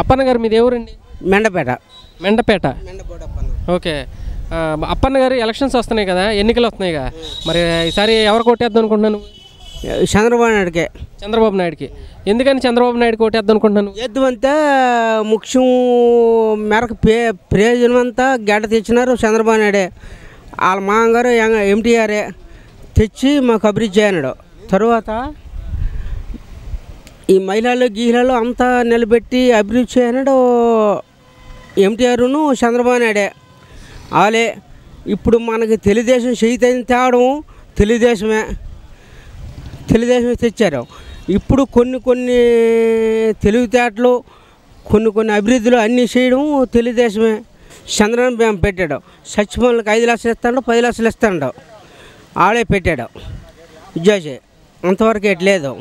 అప్పన్న గారు మీది ఎవరండి మెండపేట. మెండపేట. ఓకే. అప్పన్న గారు ఎలక్షన్స్ వస్తున్నాయి కదా ఎన్నికలు వస్తున్నాయి కదా మరి ఈసారి ఎవరు కొట్టేద్దాం అనుకుంటున్నాను చంద్రబాబు నాయుడుకే. చంద్రబాబు నాయుడుకి. ఎందుకని చంద్రబాబు నాయుడు కొట్టేద్దాం అనుకుంటున్నాను ఎద్దు అంతా ముఖ్యం మేరకు పే ప్రయోజనం అంతా గడ్డ తెచ్చినారు చంద్రబాబు నాయుడే. వాళ్ళ మామగారు ఎంటీఆర్ఏ తెచ్చి మాకు అభివృద్ధి చేయనాడు. తరువాత ఈ మహిళలు గీహిళలు అంతా నిలబెట్టి అభివృద్ధి చేయనడు ఎంటీఆర్ను చంద్రబాబు నాయుడే. వాళ్ళే ఇప్పుడు మనకి తెలుగుదేశం చైతన్యం తేవడం తెలుగుదేశమే. తెలుగుదేశమే తెచ్చారు. ఇప్పుడు కొన్ని కొన్ని తెలివితేటలు కొన్ని కొన్ని అభివృద్ధిలో అన్నీ చేయడం తెలుగుదేశమే. చంద్రబాబు మేము పెట్టాడు? సచివాలయాలకు ఐదు లక్షలు ఇస్తాడు పది లక్షలు ఇస్తాడు. ఆడే పెట్టాడు. విద్యాసే అంతవరకు ఎట్లేదు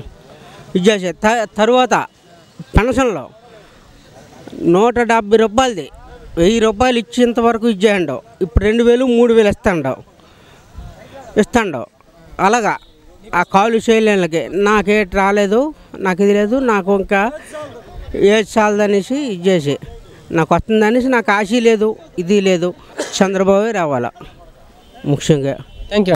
ఇచ్చేసే. త తర్వాత పెన్షన్లో నూట డెబ్బై రూపాయలది. వెయ్యి రూపాయలు ఇచ్చేంత వరకు ఇచ్చేయండు. ఇప్పుడు రెండు వేలు మూడు వేలు ఇస్తాడు. ఇస్తాడు. అలాగా. ఆ కాలు చేయలేళ్ళకి నాకేటి రాలేదు నాకు ఇది లేదు నాకు ఇంకా ఏది చాలదనేసి ఇది నాకు వస్తుందనేసి నాకు ఆశ లేదు ఇది లేదు. చంద్రబాబు రావాలా. ముఖ్యంగా. Thank you